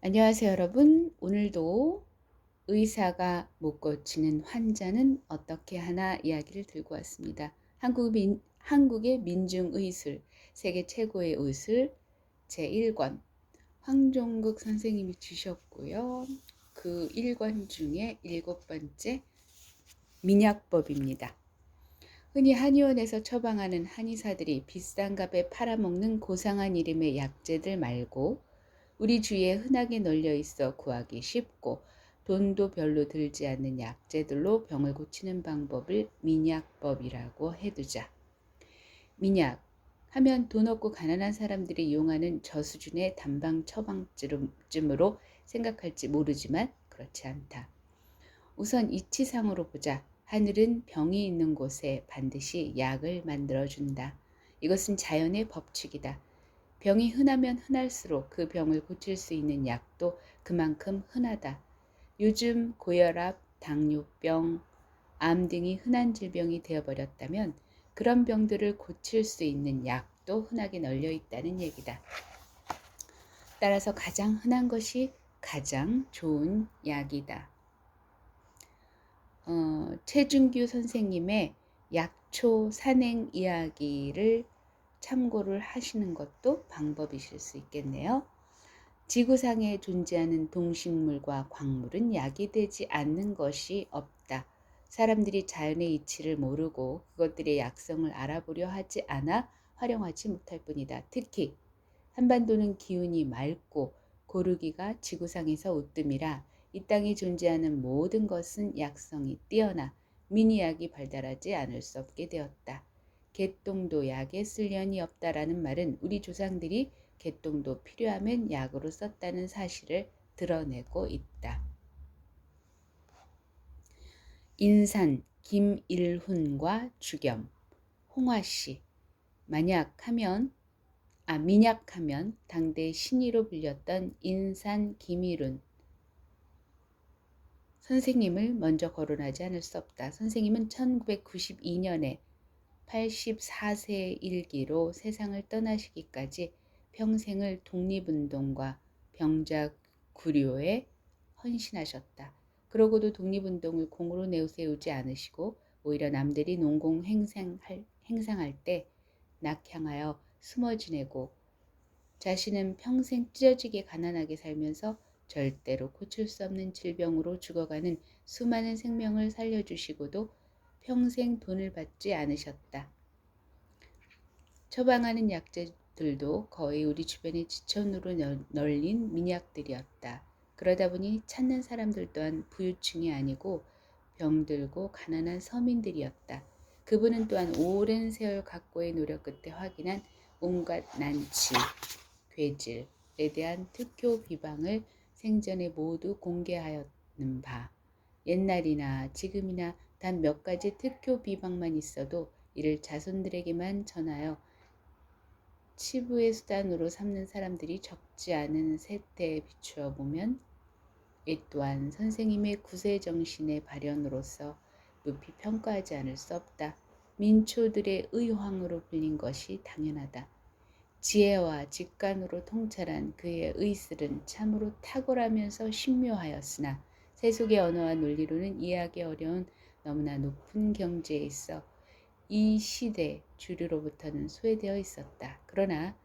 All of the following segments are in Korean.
안녕하세요, 여러분. 오늘도 의사가 못 고치는 환자는 어떻게 하나 이야기를 들고 왔습니다. 한국 민, 한국의 민중의술, 세계 최고의 의술 제1권 황종국 선생님이 주셨고요. 그 1권 중에 일곱 번째 민약법입니다. 흔히 한의원에서 처방하는 한의사들이 비싼 값에 팔아먹는 고상한 이름의 약재들 말고 우리 주위에 흔하게 널려 있어 구하기 쉽고 돈도 별로 들지 않는 약재들로 병을 고치는 방법을 민약법이라고 해두자. 민약 하면 돈 없고 가난한 사람들이 이용하는 저 수준의 단방 처방쯤으로 생각할지 모르지만 그렇지 않다. 우선 이치상으로 보자. 하늘은 병이 있는 곳에 반드시 약을 만들어준다. 이것은 자연의 법칙이다. 병이 흔하면 흔할수록 그 병을 고칠 수 있는 약도 그만큼 흔하다. 요즘 고혈압, 당뇨병, 암 등이 흔한 질병이 되어버렸다면 그런 병들을 고칠 수 있는 약도 흔하게 널려 있다는 얘기다. 따라서 가장 흔한 것이 가장 좋은 약이다. 어, 최준규 선생님의 약초 산행 이야기를 참고를 하시는 것도 방법이실 수 있겠네요. 지구상에 존재하는 동식물과 광물은 약이 되지 않는 것이 없다. 사람들이 자연의 이치를 모르고 그것들의 약성을 알아보려 하지 않아 활용하지 못할 뿐이다. 특히 한반도는 기운이 맑고 고르기가 지구상에서 우뜸이라 이 땅에 존재하는 모든 것은 약성이 뛰어나 미니약이 발달하지 않을 수 없게 되었다. 개똥도 약에 쓸려니 없다라는 말은 우리 조상들이 개똥도 필요하면 약으로 썼다는 사실을 드러내고 있다. 인산 김일훈과 주겸 홍화씨 만약하면 아 민약하면 당대 신의로 불렸던 인산 김일훈 선생님을 먼저 거론하지 않을 수 없다. 선생님은 1992년에 84세 일기로 세상을 떠나시기까지 평생을 독립운동과 병자 구료에 헌신하셨다. 그러고도 독립운동을 공으로 내세우지 않으시고 오히려 남들이 농공 행상할, 행상할 때 낙향하여 숨어 지내고 자신은 평생 찢어지게 가난하게 살면서 절대로 고칠 수 없는 질병으로 죽어가는 수많은 생명을 살려주시고도 평생 돈을 받지 않으셨다. 처방하는 약재들도 거의 우리 주변의 지천으로 널린 민약들이었다. 그러다 보니 찾는 사람들 또한 부유층이 아니고 병들고 가난한 서민들이었다. 그분은 또한 오랜 세월 각고의 노력 끝에 확인한 온갖 난치, 괴질에 대한 특효 비방을 생전에 모두 공개하였는 바 옛날이나 지금이나 단 몇 가지 특효 비방만 있어도 이를 자손들에게만 전하여 치부의 수단으로 삼는 사람들이 적지 않은 세태에 비추어 보면 이 또한 선생님의 구세 정신의 발현으로서 높이 평가하지 않을 수 없다. 민초들의 의황으로 불린 것이 당연하다. 지혜와 직관으로 통찰한 그의 의술은 참으로 탁월하면서 신묘하였으나 세속의 언어와 논리로는 이해하기 어려운 너무나 높은 경지에 있어 이 시대 주류로부터는 소외되어 있었다. 그러나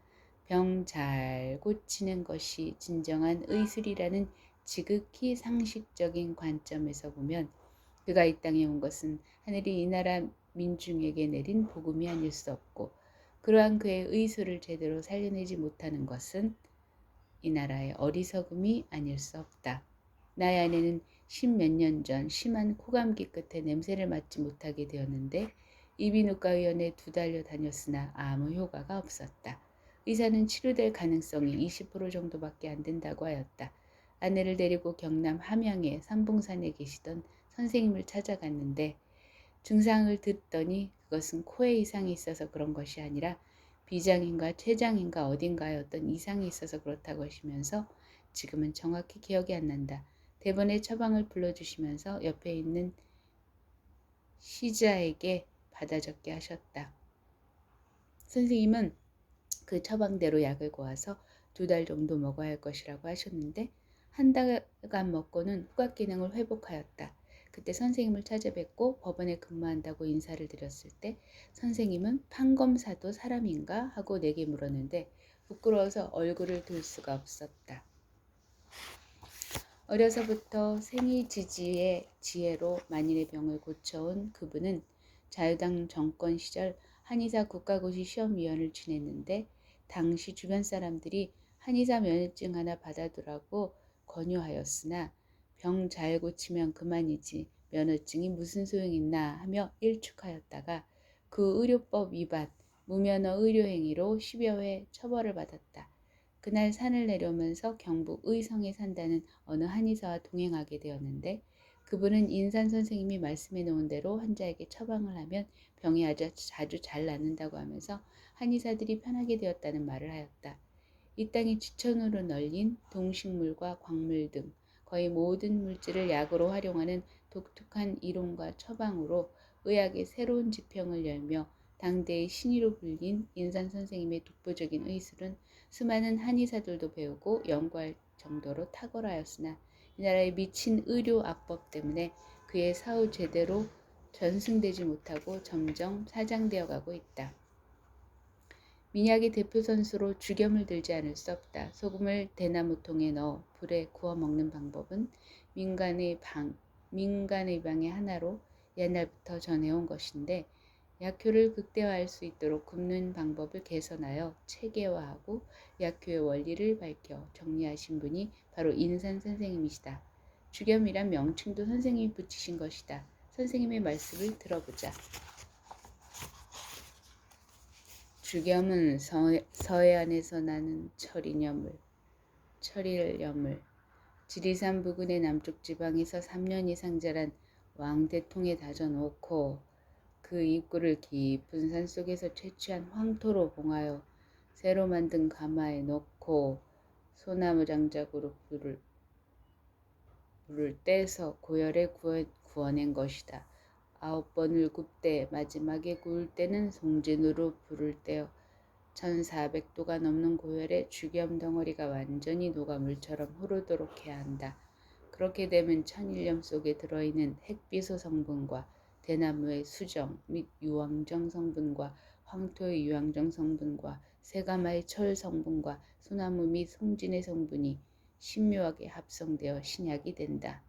병 잘 고치는 것이 진정한 의술이라는 지극히 상식적인 관점에서 보면 그가 이 땅에 온 것은 하늘이 이 나라 민중에게 내린 복음이 아닐 수 없고 그러한 그의 의술을 제대로 살려내지 못하는 것은 이 나라의 어리석음이 아닐 수 없다. 나의 아내는 십몇 년 전 심한 코감기 끝에 냄새를 맡지 못하게 되었는데 이비인후과 의원에 두 달여 다녔으나 아무 효과가 없었다. 의사는 치료될 가능성이 20% 정도밖에 안 된다고 하였다. 아내를 데리고 경남 함양의 삼봉산에 계시던 선생님을 찾아갔는데 증상을 듣더니 그것은 코에 이상이 있어서 그런 것이 아니라 비장인가 췌장인가 어딘가에 어떤 이상이 있어서 그렇다고 하시면서 지금은 정확히 기억이 안 난다. 대번에 처방을 불러주시면서 옆에 있는 시자에게 받아 적게 하셨다. 선생님은 그 처방대로 약을 고아서 두 달 정도 먹어야 할 것이라고 하셨는데 한 달간 먹고는 후각 기능을 회복하였다. 그때 선생님을 찾아뵙고 법원에 근무한다고 인사를 드렸을 때 선생님은 판검사도 사람인가 하고 내게 물었는데 부끄러워서 얼굴을 들 수가 없었다. 어려서부터 생이 지지의 지혜로 만인의 병을 고쳐온 그분은 자유당 정권 시절 한의사 국가고시 시험위원을 지냈는데 당시 주변 사람들이 한의사 면허증 하나 받아두라고 권유하였으나 병 잘 고치면 그만이지 면허증이 무슨 소용있나 하며 일축하였다가 그 의료법 위반, 무면허 의료행위로 10여 회 처벌을 받았다. 그날 산을 내려오면서 경북 의성에 산다는 어느 한의사와 동행하게 되었는데 그분은 인산 선생님이 말씀해 놓은 대로 환자에게 처방을 하면 병이 아주 자주 잘 낫는다고 하면서 한의사들이 편하게 되었다는 말을 하였다. 이 땅이 지천으로 널린 동식물과 광물 등 거의 모든 물질을 약으로 활용하는 독특한 이론과 처방으로 의학의 새로운 지평을 열며 당대의 신의로 불린 인산 선생님의 독보적인 의술은 수많은 한의사들도 배우고 연구할 정도로 탁월하였으나 이 나라의 미친 의료 악법 때문에 그의 사후 제대로 전승되지 못하고 점점 사장되어 가고 있다. 민약의 대표 선수로 죽염을 들지 않을 수 없다. 소금을 대나무통에 넣어 불에 구워 먹는 방법은 민간의 방, 민간의 방의 하나로 옛날부터 전해온 것인데 약효를 극대화할 수 있도록 굽는 방법을 개선하여 체계화하고 약효의 원리를 밝혀 정리하신 분이 바로 인산 선생님이시다. 주겸이란 명칭도 선생님이 붙이신 것이다. 선생님의 말씀을 들어보자. 주겸은 서, 서해안에서 나는 철이녀물, 철일녀물, 지리산 부근의 남쪽 지방에서 3년 이상 자란 왕대통에 다져 놓고 그 입구를 깊은 산속에서 채취한 황토로 봉하여 새로 만든 가마에 넣고 소나무 장작으로 불을, 불을 떼서 고열에 구워, 구워낸 것이다. 아홉 번을 굽되 마지막에 구울 때는 송진으로 불을 떼어 1400도가 넘는 고열에 죽염 덩어리가 완전히 녹아 물처럼 흐르도록 해야 한다. 그렇게 되면 천일염 속에 들어있는 핵비소 성분과 대나무의 수정 및 유황정 성분과 황토의 유황정 성분과 세가마의 철 성분과 소나무 및 송진의 성분이 신묘하게 합성되어 신약이 된다.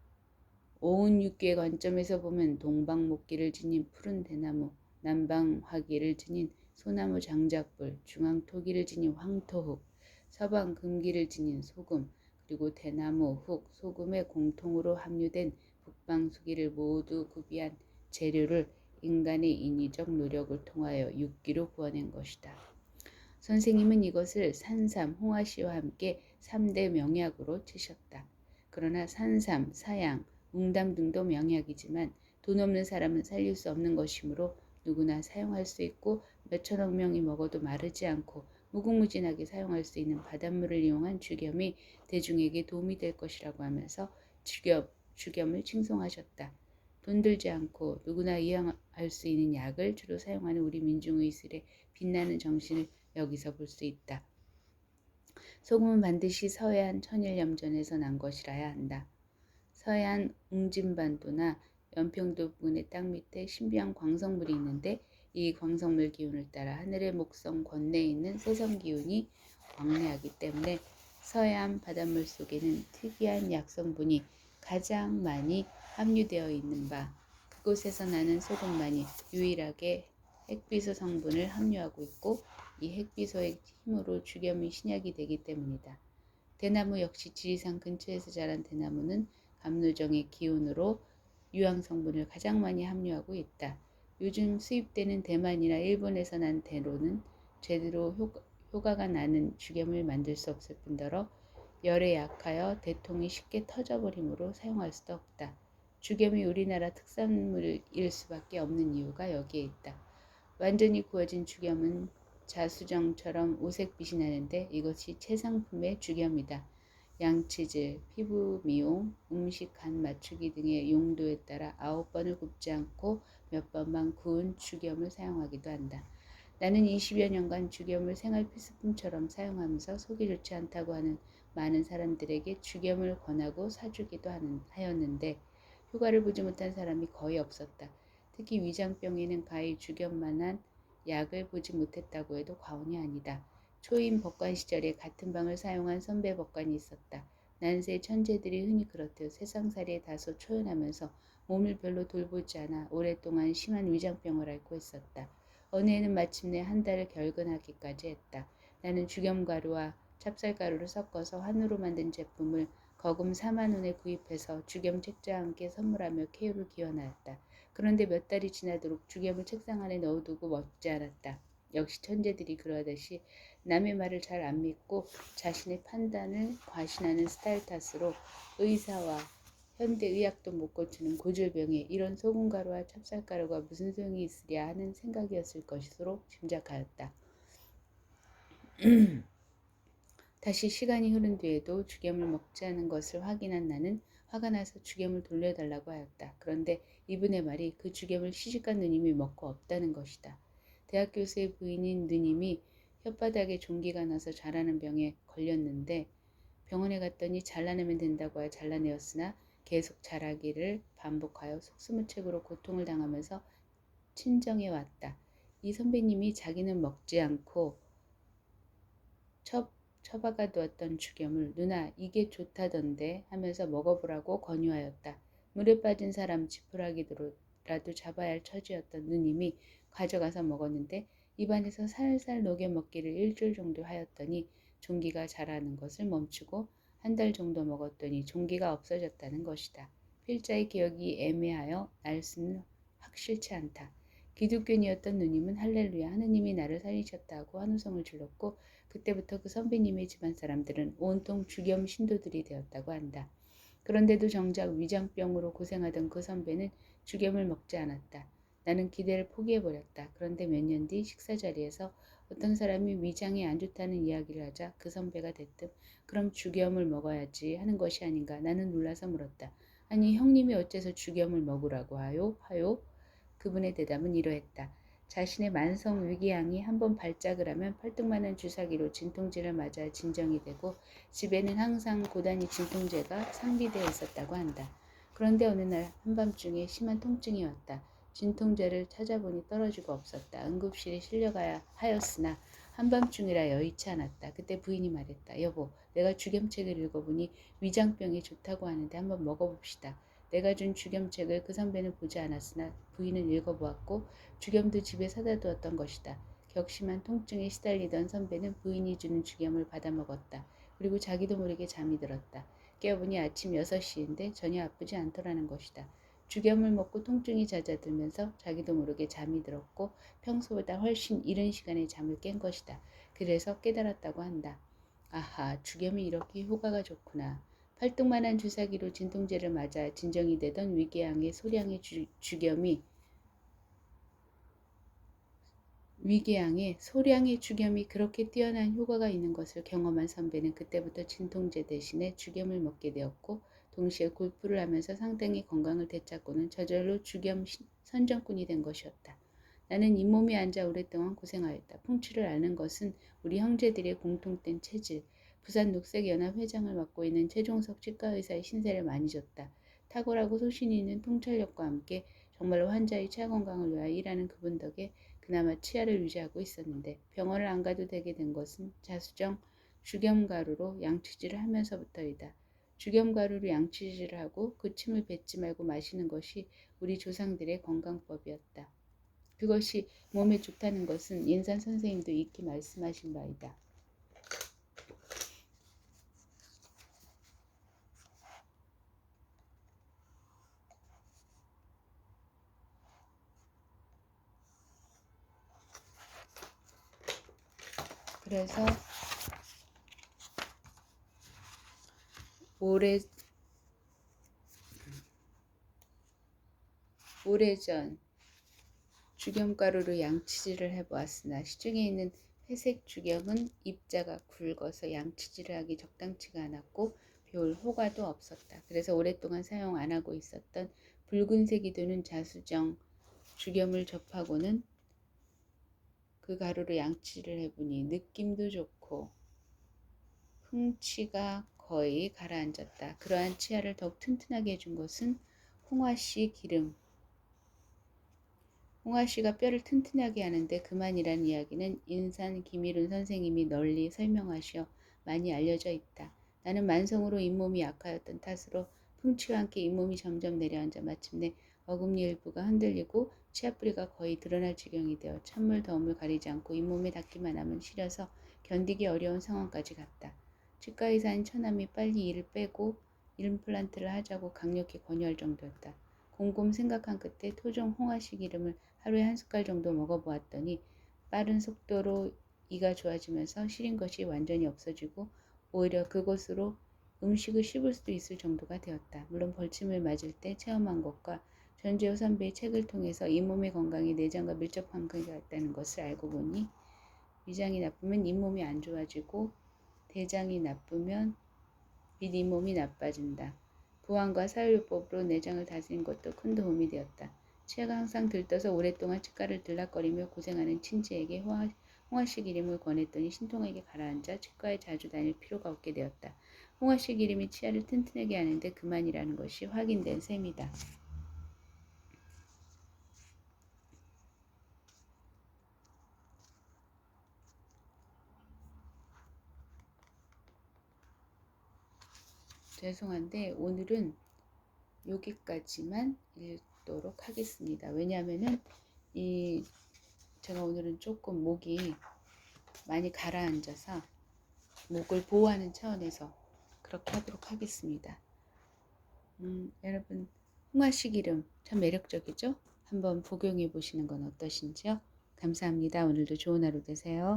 오은 육계의 관점에서 보면 동방 목기를 지닌 푸른 대나무, 남방 화기를 지닌 소나무 장작불, 중앙 토기를 지닌 황토흙, 서방 금기를 지닌 소금, 그리고 대나무, 흙, 소금에 공통으로 함유된 북방 수기를 모두 구비한 재료를 인간의 인위적 노력을 통하여 육기로 구워낸 것이다. 선생님은 이것을 산삼, 홍화씨와 함께 3대 명약으로 치셨다. 그러나 산삼, 사양, 웅담 등도 명약이지만 돈 없는 사람은 살릴 수 없는 것이므로 누구나 사용할 수 있고 몇천억 명이 먹어도 마르지 않고 무궁무진하게 사용할 수 있는 바닷물을 이용한 주겸이 대중에게 도움이 될 것이라고 하면서 주겸, 주겸을 칭송하셨다. 돈 들지 않고 누구나 이용할 수 있는 약을 주로 사용하는 우리 민중의술의 빛나는 정신을 여기서 볼 수 있다. 소금은 반드시 서해안 천일염전에서 난 것이라야 한다. 서해안 웅진반도나 연평도 부근의 땅 밑에 신비한 광석물이 있는데 이 광석물 기운을 따라 하늘의 목성 권내에 있는 세성 기운이 왕래하기 때문에 서해안 바닷물 속에는 특이한 약성분이 가장 많이 함유되어 있는 바 그곳에서 나는 소금만이 유일하게 핵비소 성분을 함유하고 있고 이 핵비소의 힘으로 주겸이 신약이 되기 때문이다. 대나무 역시 지리산 근처에서 자란 대나무는 감누정의 기운으로 유황 성분을 가장 많이 함유하고 있다. 요즘 수입되는 대만이나 일본에서 난 대로는 제대로 효과, 효과가 나는 주겸을 만들 수 없을 뿐더러 열에 약하여 대통이 쉽게 터져버리므로 사용할 수도 없다. 주겸이 우리나라 특산물일 수밖에 없는 이유가 여기에 있다. 완전히 구워진 주겸은 자수정처럼 오색빛이 나는데 이것이 최상품의 주겸이다. 양치질, 피부 미용, 음식 간 맞추기 등의 용도에 따라 아홉 번을 굽지 않고 몇 번만 구운 주겸을 사용하기도 한다. 나는 20여 년간 주겸을 생활 필수품처럼 사용하면서 속이 좋지 않다고 하는 많은 사람들에게 죽염을 권하고 사주기도 하였는데 효과를 보지 못한 사람이 거의 없었다. 특히 위장병에는 가히 죽염만한 약을 보지 못했다고 해도 과언이 아니다. 초임 법관 시절에 같은 방을 사용한 선배 법관이 있었다. 난세 천재들이 흔히 그렇듯 세상살이에 다소 초연하면서 몸을 별로 돌보지 않아 오랫동안 심한 위장병을 앓고 있었다. 어느 해는 마침내 한 달을 결근하기까지 했다. 나는 죽염가루와 찹쌀가루를 섞어서 한우로 만든 제품을 거금 4만 원에 구입해서 죽염 책자와 함께 선물하며 케유를 기원하였다. 그런데 몇 달이 지나도록 죽염을 책상 안에 넣어두고 먹지 않았다. 역시 천재들이 그러하듯이 남의 말을 잘 안 믿고 자신의 판단을 과신하는 스타일 탓으로 의사와 현대의학도 못 고치는 고질병에 이런 소금가루와 찹쌀가루가 무슨 소용이 있으랴 하는 생각이었을 것으로 짐작하였다. 다시 시간이 흐른 뒤에도 죽염을 먹지 않은 것을 확인한 나는 화가 나서 죽염을 돌려달라고 하였다. 그런데 이분의 말이 그 죽염을 시집간 누님이 먹고 없다는 것이다. 대학 교수의 부인인 누님이 혓바닥에 종기가 나서 자라는 병에 걸렸는데 병원에 갔더니 잘라내면 된다고 하여 잘라내었으나 계속 자라기를 반복하여 속수무책으로 고통을 당하면서 친정에 왔다. 이 선배님이 자기는 먹지 않고 첩, 처박아 두었던 죽염을 누나 이게 좋다던데 하면서 먹어보라고 권유하였다. 물에 빠진 사람 지푸라기로라도 잡아야 할 처지였던 누님이 가져가서 먹었는데 입안에서 살살 녹여 먹기를 일주일 정도 하였더니 종기가 자라는 것을 멈추고 한 달 정도 먹었더니 종기가 없어졌다는 것이다. 필자의 기억이 애매하여 날수는 확실치 않다. 기독교인이었던 누님은 할렐루야 하느님이 나를 살리셨다고 한우성을 질렀고 그때부터 그 선배님의 집안 사람들은 온통 주겸 신도들이 되었다고 한다. 그런데도 정작 위장병으로 고생하던 그 선배는 주겸을 먹지 않았다. 나는 기대를 포기해버렸다. 그런데 몇 년 뒤 식사 자리에서 어떤 사람이 위장이 안 좋다는 이야기를 하자 그 선배가 대뜸 그럼 죽염을 먹어야지 하는 것이 아닌가 나는 놀라서 물었다. 아니 형님이 어째서 죽염을 먹으라고 하요? 하요? 그분의 대답은 이러했다. 자신의 만성 위궤양이 한번 발작을 하면 팔뚝만한 주사기로 진통제를 맞아 진정이 되고 집에는 항상 고단위 진통제가 상비되어 있었다고 한다. 그런데 어느 날 한밤중에 심한 통증이 왔다. 진통제를 찾아보니 떨어지고 없었다. 응급실에 실려가야 하였으나 한밤중이라 여의치 않았다. 그때 부인이 말했다. 여보, 내가 주겸책을 읽어보니 위장병에 좋다고 하는데 한번 먹어봅시다. 내가 준 주겸책을 그 선배는 보지 않았으나 부인은 읽어보았고 주겸도 집에 사다 두었던 것이다. 격심한 통증에 시달리던 선배는 부인이 주는 주겸을 받아 먹었다. 그리고 자기도 모르게 잠이 들었다. 깨어보니 아침 6시인데 전혀 아프지 않더라는 것이다. 죽염을 먹고 통증이 잦아들면서 자기도 모르게 잠이 들었고 평소보다 훨씬 이른 시간에 잠을 깬 것이다. 그래서 깨달았다고 한다. 아하, 죽염이 이렇게 효과가 좋구나. 팔뚝만한 주사기로 진통제를 맞아 진정이 되던 위궤양의 소량의 주, 주겸이 위궤양의 소량의 주겸이 그렇게 뛰어난 효과가 있는 것을 경험한 선배는 그때부터 진통제 대신에 주겸을 먹게 되었고 동시에 골프를 하면서 상당히 건강을 되찾고는 저절로 주겸 선정꾼이 된 것이었다. 나는 잇몸에 앉아 오랫동안 고생하였다. 풍치를 아는 것은 우리 형제들의 공통된 체질. 부산 녹색연합 회장을 맡고 있는 최종석 치과의사의 신세를 많이 줬다. 탁월하고 소신이 있는 통찰력과 함께 정말로 환자의 치아 건강을 위하여 일하는 그분 덕에 그나마 치아를 유지하고 있었는데 병원을 안 가도 되게 된 것은 자수정 주겸가루로 양치질을 하면서부터이다. 죽염가루로 양치질을 하고 그 침을 뱉지 말고 마시는 것이 우리 조상들의 건강법이었다. 그것이 몸에 좋다는 것은 인산 선생님도 익히 말씀하신 바이다. 그래서 오래 오래전 죽염가루로 양치질을 해보았으나 시중에 있는 회색 죽염은 입자가 굵어서 양치질을 하기 적당치가 않았고 별 효과도 없었다. 그래서 오랫동안 사용 안 하고 있었던 붉은색 이 도는 자수정 죽염을 접하고는 그 가루로 양치를 해보니 느낌도 좋고 풍치가 거의 가라앉았다. 그러한 치아를 더욱 튼튼하게 해준 것은 홍화씨 기름. 홍화씨가 뼈를 튼튼하게 하는데 그만이라는 이야기는 인산 김일훈 선생님이 널리 설명하시어 많이 알려져 있다. 나는 만성으로 잇몸이 약하였던 탓으로 풍치와 함께 잇몸이 점점 내려앉아 마침내 어금니 일부가 흔들리고 치아뿌리가 거의 드러날 지경이 되어 찬물 더움을 가리지 않고 잇몸에 닿기만 하면 시려서 견디기 어려운 상황까지 갔다. 치과 의사인 처남이 빨리 이를 빼고 임플란트를 하자고 강력히 권유할 정도였다. 곰곰 생각한 끝에 토종 홍화씨 기름을 하루에 한 숟갈 정도 먹어보았더니 빠른 속도로 이가 좋아지면서 시린 것이 완전히 없어지고 오히려 그것으로 음식을 씹을 수도 있을 정도가 되었다. 물론 벌침을 맞을 때 체험한 것과 전재호 선배의 책을 통해서 잇몸의 건강이 내장과 밀접한 관계가 있다는 것을 알고 보니 위장이 나쁘면 잇몸이 안 좋아지고 대장이 나쁘면 및 잇몸이 나빠진다. 부항과 사유요법으로 내장을 다스린 것도 큰 도움이 되었다. 치아가 항상 들떠서 오랫동안 치과를 들락거리며 고생하는 친지에게 홍화, 홍화씨 기름을 권했더니 신통하게 가라앉아 치과에 자주 다닐 필요가 없게 되었다. 홍화씨 기름이 치아를 튼튼하게 하는데 그만이라는 것이 확인된 셈이다. 죄송한데 오늘은 여기까지만 읽도록 하겠습니다. 왜냐하면은 이 제가 오늘은 조금 목이 많이 가라앉아서 목을 보호하는 차원에서 그렇게 하도록 하겠습니다. 음, 여러분 홍화씨 기름 참 매력적이죠? 한번 복용해 보시는 건 어떠신지요? 감사합니다. 오늘도 좋은 하루 되세요.